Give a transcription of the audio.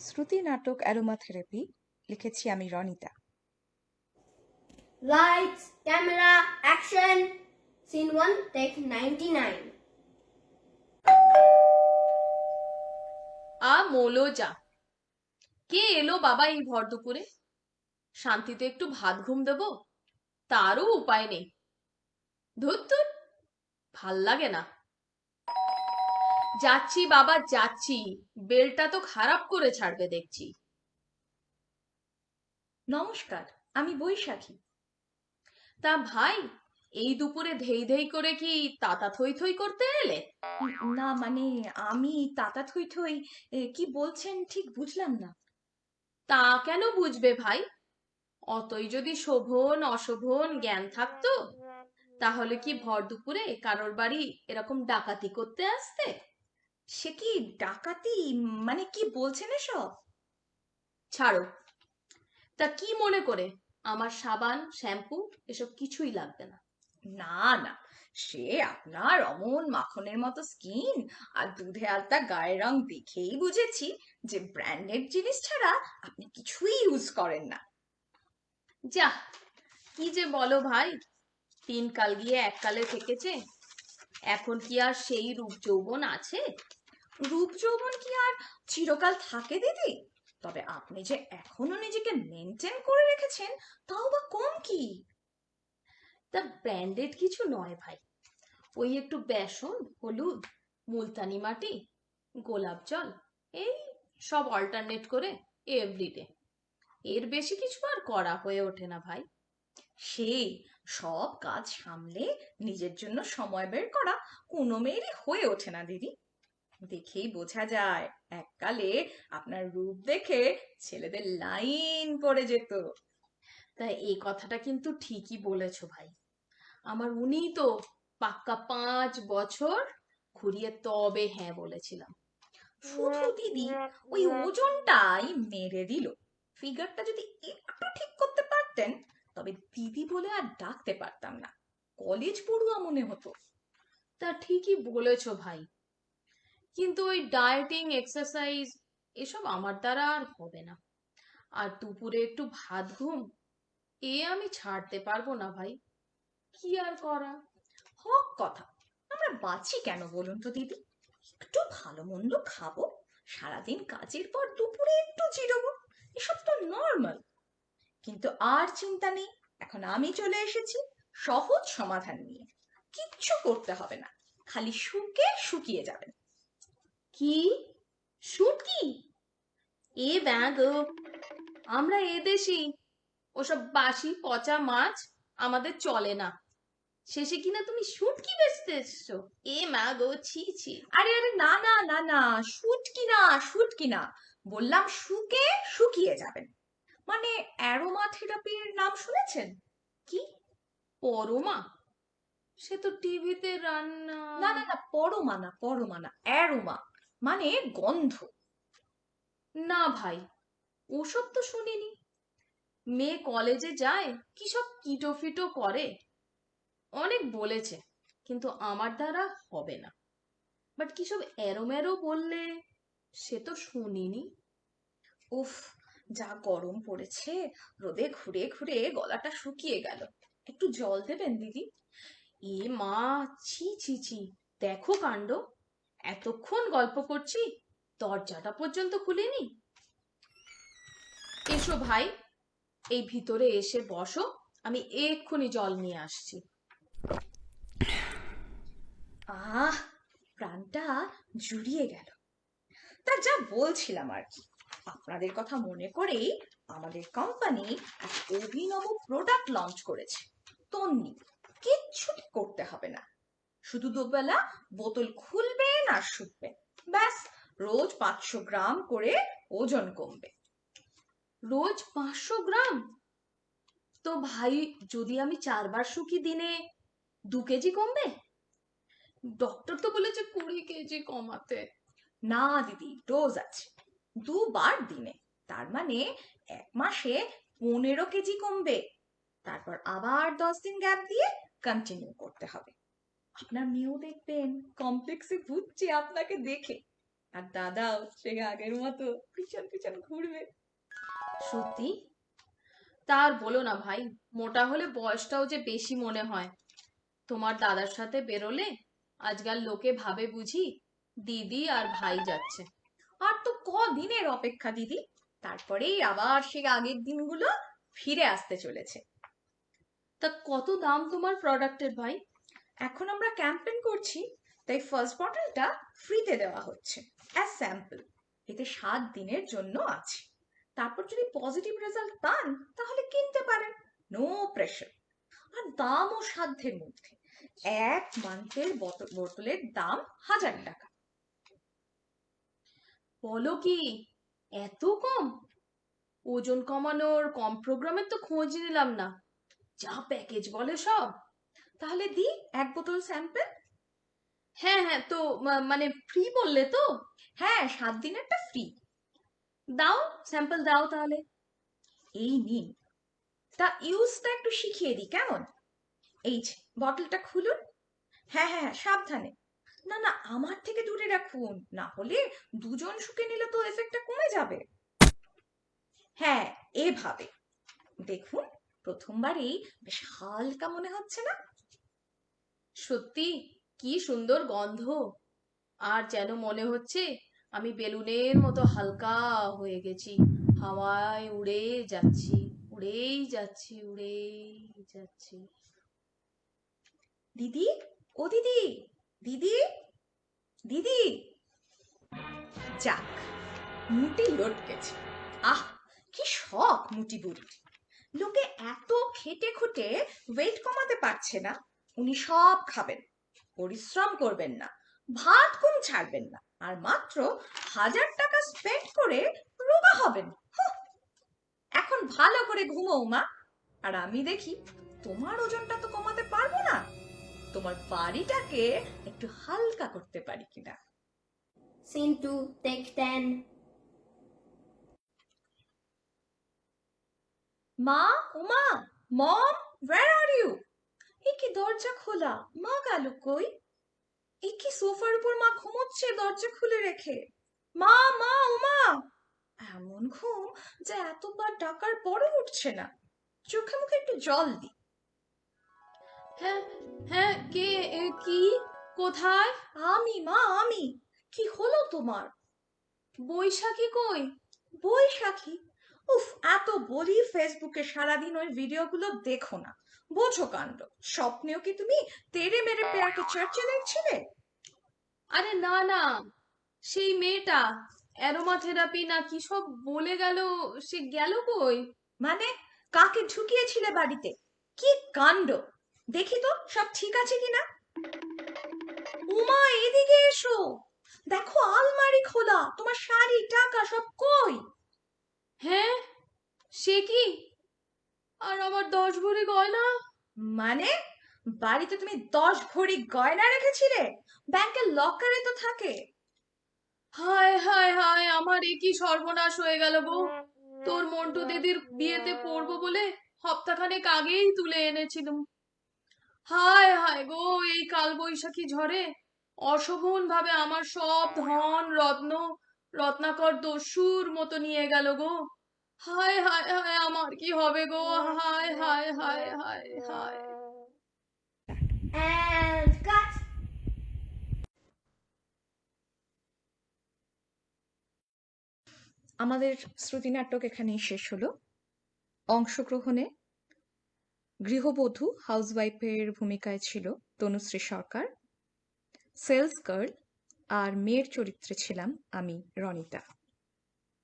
শ্রুতি নাটক aroma therapy লিখেছি আমি Ronita. Lights, camera, action. Scene 1, take 99. আ মোলো যা। কে এলো বাবা এই ভর দুপুরে? শান্তিতে একটু ভাত ঘুম দেবো? তারও উপায় নেই। ধুত্তুর ভালো লাগে না। যাচ্ছি বাবা যাচ্ছি। বেলটা তো খারাপ করে ছাড়বে দেখছি। নমস্কার আমি বৈশাখী। তা ভাই এই দুপুরে ধেই ধেই করে কি তাতা থই থই করতে এলে? না মানে আমি তাতা থই থই কি বলছেন ঠিক বুঝলাম না। তা কেন বুঝবে ভাই? অতই যদি শোভন অশোভন জ্ঞান থাকতো তাহলে কি ভর দুপুরে কারোর বাড়ি এরকম ডাকাতি করতে আসতে? সে কি ডাকাতি? মানে কি বলছেন এসব? ছাড়ো। তা কি মনে করে? আমার সাবান শ্যাম্পু এসব কিছুই লাগবে না। না না। সে আপনার অমন মাখনের মতো স্কিন। আর দুধে আলতা গায়ের রং দেখেই বুঝেছি যে ব্র্যান্ডেড জিনিস ছাড়া আপনি কিছুই ইউজ করেন না। যা কি যে বলো ভাই। তিন কাল গিয়ে এক কালে থেকেছে। এখন কি আর সেই রূপ যৌবন আছে? রূপ যৌবন কি আর চিরকাল থাকে দিদি? তবে আপনি যে এখনও নিজেকে মেনটেন করে রেখেছেন, তাও বা কম কি? তা ব্র্যান্ডেড কিছু নয় ভাই। ওই একটু বেসন, হলুদ, মুলতানি মাটি, গোলাপ জল, এই সব অল্টারনেট করে এভরিডে এর বেশি কিছু আর করা হয়ে ওঠে না ভাই। সেই সব কাজ সামলে নিজের জন্য সময় বের করা কোনো মেয়েরই হয়ে ওঠে না দিদি। দেখেই বোঝা যায় এককালে আপনার রূপ দেখে ছেলেদের লাইন পড়ে যেত। তাই এই কথাটা কিন্তু ঠিকই বলেছ ভাই। আমার উনিই তো পাক্কা পাঁচ বছর ঘুরিয়ে তবে হ্যাঁ বলেছিলাম। শুধু দিদি ওই ওজনটাই মেরে দিল। ফিগারটা যদি একটু ঠিক করতে পারতেন তবে দিদি বলে আর ডাকতে পারতাম না। কলেজ পড়ুয়া মনে হতো। তা ঠিকই বলেছ ভাই। কিন্তু ওই ডায়েটিং এক্সারসাইজ এসব আমার দ্বারা আর হবে না। আর দুপুরে একটু ভাত, ঘুম, এ আমি ছাড়তে পারব না ভাই। কি আর করা হক কথা, আমরা বাঁচি কেন বলুন তো দিদি? একটু ভালো মন্দ খাব, সারাদিন কাজের পর দুপুরে একটু জিরোবো, এসব তো নর্মাল কিন্তু আর চিন্তা নেই, এখন আমি চলে এসেছি সহজ সমাধান নিয়ে। কিচ্ছু করতে হবে না, খালি শুকে শুকিয়ে যাবেন। কি? শুটকি এ ব্যাগ আমরা এদেশি ওসব বাসি পচা মাছ আমাদের চলে না। শেষে কিনা তুমি শুটকি বেচতে এসছো? এ মা গো, ছি ছি। আরে আরে, না না না না শুটকি না শুটকি না। বললাম শুকে শুকিয়ে যাবেন। মানে অ্যারোমা থেরাপির নাম শুনেছেন? কি? পরমা? সে তো টিভিতে রান্না না না না, পরমা না পরমা না, অ্যারোমা। মানে গন্ধ। না ভাই, ওসব তো শুনিনি। মেয়ে কলেজে যায়, কি সব কিটো ফিটো করে? অনেক বলেছে, কিন্তু আমার দ্বারা হবে না। বাট কি সব এরোমেরো বললে, সে তো শুনিনি। উফ, যা গরম পড়েছে, রোদে ঘুরে ঘুরে গলাটা শুকিয়ে গেল। একটু জল দেবেন, দিদি? এ মা, ছি ছি ছি, দেখো কাণ্ড। এতক্ষণ গল্প করছি, দরজাটা পর্যন্ত খুলিনি এসো ভাই, এই ভিতরে এসে বসো, আমি এক্ষুনি জল নিয়ে আসছি। আহ, প্রাণটা জুড়িয়ে গেল। তা যা বলছিলাম আর কি। আপনাদের কথা মনে করেই আমাদের কোম্পানি এক অভিনব প্রোডাক্ট লঞ্চ করেছে। তন্নি কিচ্ছু করতে হবে না। শুধু দুবেলা বোতল খুলবেন আর শুকবেন ব্যাস, রোজ পাঁচশো গ্রাম করে ওজন কমবে। রোজ পাঁচশো গ্রাম? তো ভাই, যদি আমি চারবার শুকি দিনে দু কেজি কমবে? ডক্টর তো বলেছে কুড়ি কেজি কমাতে। না দিদি, ডোজ আছে। দুবার দিনে। তার মানে এক মাসে পনেরো কেজি কমবে। তারপর আবার দশ দিন গ্যাপ দিয়ে কন্টিনিউ করতে হবে। আপনার মেয়েও দেখবেন কমপ্লেক্সে বুঝছে আপনাকে দেখে। আর দাদাও সে আগের মতো পিছন পিছন ঘুরবে। সত্যি? তার বলো না ভাই, মোটা হলে বয়সটাও যে বেশি মনে হয়। তোমার দাদার সাথে বেরোলে আজকাল লোকে ভাবে বুঝি দিদি আর ভাই যাচ্ছে। আর তো কদিনের অপেক্ষা দিদি, তারপরেই আবার সে আগের দিনগুলো ফিরে আসতে চলেছে। তা কত দাম তোমার প্রোডাক্টের ভাই? এখন আমরা ক্যাম্পেইন করছি, তাই ফার্স্ট বটলটা ফ্রিতে দেওয়া হচ্ছে অ্যাজ স্যাম্পল এতে সাত দিনের জন্য আছে। তারপর যদি পজিটিভ রেজাল্ট পান, তাহলে কিনতে পারেন। নো প্রেশার আর দামও সাধ্যের মধ্যে। এক মান্থের বোতলের দাম হাজার টাকা। বলো কি, এত কম? ওজন কমানোর কম প্রোগ্রামের তো খোঁজ নিলাম না। যা প্যাকেজ বলে সব। তাহলে দি এক বোতল স্যাম্পেল। হ্যাঁ হ্যাঁ তো মানে ফ্রি বললে তো? হ্যাঁ সাত দিনেরটা ফ্রি দাও স্যাম্পল দাও তাহলে। এই নিন। তা ইউজটা একটু শিখিয়ে দিই কেমন? এই বটলটা খুলুন। হ্যাঁ হ্যাঁ হ্যাঁ সাবধানে। না না আমার থেকে দূরে রাখুন। না হলে দুজন শুকে নিলে তো এফেক্টটা কমে যাবে। হ্যাঁ এভাবে। দেখুন প্রথমবারেই বেশ হালকা মনে হচ্ছে না? সত্যি? কি সুন্দর গন্ধ। আর যেন মনে হচ্ছে আমি বেলুনের মতো হালকা হয়ে গেছি। হাওয়ায় উড়ে যাচ্ছি, উড়েই যাচ্ছি উড়েই যাচ্ছি। দিদি? ও দিদি? দিদি? দিদি? যাক, মুটি লটকেছে। আহ, কি শখ মুটি বুড়ির। লোকে এত খেটে খুটে ওয়েট কমাতে পারছে না। উনি সব খাবেন। পরিশ্রম করবেন না। ভাত কম ছাড়বেন না। আর মাত্র হাজার টাকা স্পেন্ড করে রোগা হবেন। এখন ভালো করে ঘুমোও মা। আর আমি দেখি তোমার ওজনটা তো কমাতে পারব না। তোমার বাড়িটাকে একটু হালকা করতে পারি কিনা Scene 2, take 10. মা Uma mom where are you এ কি দরজা খোলা? মা গেল কই? এ কি সোফার উপর মা ঘুমোচ্ছে দরজা খুলে রেখে? মা মা ওমা এমন ঘুম যে এতবার ডাকার পরও উঠছে না। চোখে মুখে একটু জল দি। হ্যাঁ হ্যাঁ কে কি? কোথায়? আমি মা আমি। কি হলো তোমার? বৈশাখী কই? বৈশাখী? উফ এত বলি ফেসবুকে সারাদিন ওই ভিডিওগুলো দেখো না। বোঝো কাণ্ড স্বপ্নেও কি তুমি তেরে মেরে পেয়ারকে চার্চে দেখছিলে আরে না না সেই মেয়েটা অ্যারোমা থেরাপি না কি সব বলে গেল সে গেল কই? মানে কাকে ঢুকিয়েছিলে বাড়িতে? কি কাণ্ড? দেখি তো সব ঠিক আছে কিনা উমা এদিকে এসো। দেখো আলমারি খোলা তোমার শাড়ি টাকা সব কই? হ্যাঁ? সে কি? আর আমার দশ ভরি গয়না? মানে? বাড়িতে তুমি দশ ভরি গয়না রেখেছিলে? ব্যাংকের লকারে তো থাকে। হায় হায় হায় আমার এ কি সর্বনাশ হয়ে গেল গো তোর মন্টু দিদির বিয়েতে পড়ব বলে হপ্তাখানেক আগেই তুলে এনেছিলাম। হায় হায় গো এই কালবৈশাখী ঝড়ে অশোভন ভাবে আমার সব ধন রত্ন রত্নাকর দস্যুর মতো নিয়ে গেল গো। হায় হায় হায় আমার কি হবে গো? হায় হায় হায় হায় হায়। And cut. আমাদের শ্রুতি নাটক এখানেই শেষ হলো। অংশগ্রহণে গৃহবধূ হাউসওয়াইফের ভূমিকায় ছিল তনুশ্রী সরকার। সেলস গার্ল আর মেয়ের চরিত্রে ছিলাম আমি রনিতা।